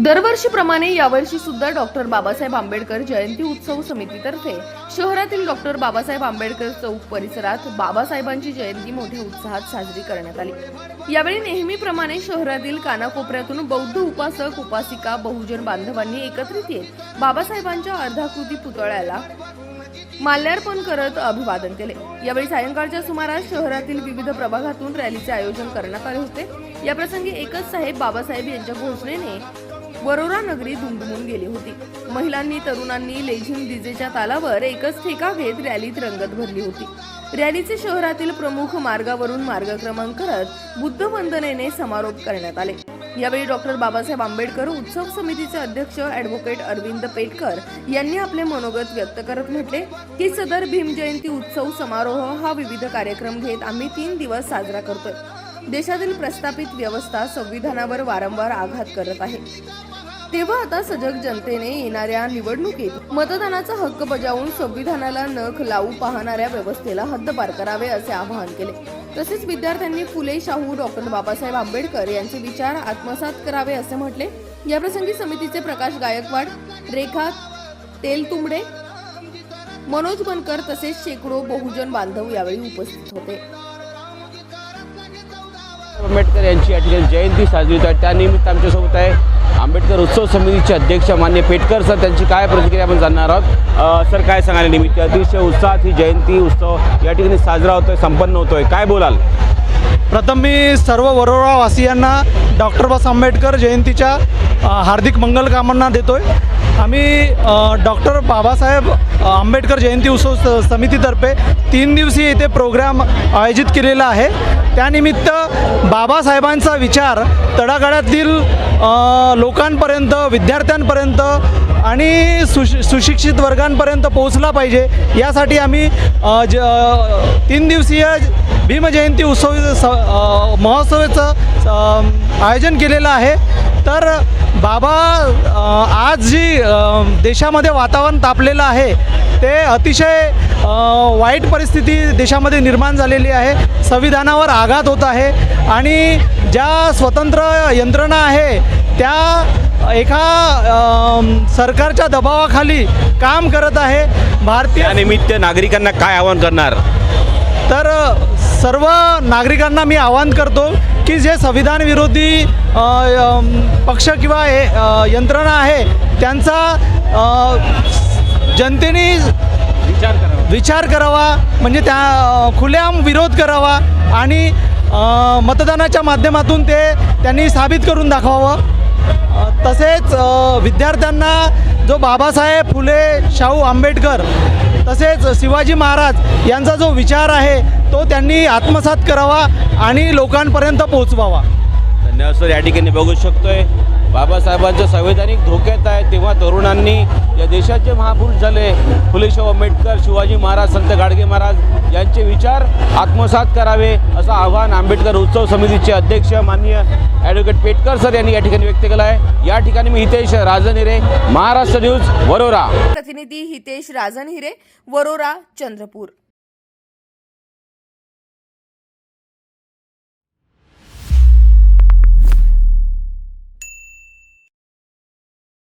दरवर्षीप्रमाणे यावर्षी सुद्धा डॉक्टर बाबासाहेब आंबेडकर जयंती उत्सव समितीतर्फे शहरातील डॉक्टर बाबासाहेब आंबेडकर चौक परिसरात बाबासाहेबांची जयंती मोठ्या उत्साहात साजरी करण्यात आली. यावेळी नेहमीप्रमाणे शहरातील कानाकोपऱ्यातून बौद्ध उपासक उपासिका बहुजन बांधवांनी एकत्रित येत बाबासाहेबांच्या अर्धाकृती पुतळ्याला माल्यार्पण करत अभिवादन केले. यावेळी सायंकाळच्या सुमारास शहरातील विविध प्रभागातून रॅलीचे आयोजन करण्यात आले होते. याप्रसंगी एकच साहेब बाबासाहेब यांच्या घोषणेने वरोरा नगरी दुमदुमून गेली होती. महिलांनी तरुणांनी लेझिम डीजेच्या तालावर एकच ठेका घेत रॅलीत रंगत भरली होती. रॅलीचे शहरातील प्रमुख मार्गावरून मार्गक्रमण करत बुद्ध वंदनेने समारोप करण्यात आले. यावेळी डॉक्टर बाबासाहेब आंबेडकर उत्सव समितीचे अध्यक्ष ॲडव्होकेट अरविंद पेटकर यांनी आपले मनोगत व्यक्त करत म्हटले की सदर भीम जयंती उत्सव समारोह हा विविध कार्यक्रम घेत आम्ही तीन दिवस साजरा करतोय. देशातील प्रस्थापित व्यवस्था संविधानावर वारंवार आघात करत आहे. तेव्हा आता सजग जनतेने येणाऱ्या निवडणुकीत मतदानाचा हक्क बजावून संविधानाला नख लावू पाहणाऱ्या व्यवस्थेला हद्दपार करावे असे आवाहन केले. तसेच विद्यार्थ्यांनी फुले शाहू डॉक्टर बाबासाहेब आंबेडकर यांचे विचार आत्मसात करावे असे म्हटले. याप्रसंगी समितीचे प्रकाश गायकवाड रेखा तेलतुंबडे मनोज बनकर तसेच शेकडो बहुजन बांधव यावेळी उपस्थित होते. आंबेडकर यांची या जयंती साजरी होत आहे. त्यानिमित्त आमच्यासोबत आहे आंबेडकर उत्सव समितीचे अध्यक्ष मान्य पेटकर सर त्यांची काय प्रतिक्रिया आपण जाणणार आहोत? सर काय सांगायला निमित्त? अतिशय उत्साहात ही जयंती उत्सव या ठिकाणी साजरा होतोय संपन्न होतोय. काय बोलाल? प्रथम मी सर्व वरोरावासियांना डॉक्टर बाबासाहेब आंबेडकर जयंतीच्या हार्दिक मंगल कामांना देतोय. आम्ही डॉक्टर बाबासाहेब आंबेडकर जयंती उत्सव स- समितीतर्फे तीन दिवसीय इथे प्रोग्राम आयोजित केलेला आहे. त्यानिमित्त बाबासाहेबांचा विचार तळागाळातील लोकांपर्यंत विद्यार्थ्यांपर्यंत आणि सुश सुशिक्षित वर्गांपर्यंत पोहोचला पाहिजे. यासाठी आम्ही ज तीन दिवसीय भीमजयंती उत्सव स महोत्सवाचं आयोजन केलेलं आहे. तर बाबा आज जी देशामध्ये वातावरण तापलेलं आहे ते अतिशय वाईट परिस्थिती देशामध्ये निर्माण झालेली आहे. संविधानावर आघात होत आहे आणि ज्या स्वतंत्र यंत्रणा आहे त्या एका सरकारच्या दबावाखाली काम करत आहे. भारतीय त्यानिमित्त नागरिकांना काय आवाहन करणार? तर सर्व नागरिकांना मी आवाहन करतो की जे संविधान विरोधी पक्ष किंवा हे यंत्रणा आहे त्यांचा जनतेने विचार करा विचार करावा म्हणजे त्या खुलेआम विरोध करावा आणि मतदानाच्या माध्यमातून ते त्यांनी साबित करून दाखवावं. तसेच विद्यार्थ्यांना जो बाबासाहेब फुले शाहू आंबेडकर तसेच शिवाजी महाराज यांचा जो विचार आहे तो त्यांनी आत्मसात करावा आणि लोकांपर्यंत पोहोचवावा. धन्यवाद सर. या ठिकाणी बघू शकतोय. बाबासाहेबांचं संवैधानिक धोक्यात आहे तेव्हा तरुणांनी या देशाचे महापुरुष झाले फुले शाहू आंबेडकर शिवाजी महाराज संत गाडगे महाराज यांचे विचार आत्मसात करावे असं आव्हान आंबेडकर उत्सव समितीचे अध्यक्ष माननीय ॲडव्होकेट पेटकर सर यांनी या ठिकाणी व्यक्त केलं आहे. या ठिकाणी मी हितेश राजनिरे महाराष्ट्र न्यूज वरोरा. प्रतिनिधी हितेश राजन हिरे वरोरा चंद्रपूर.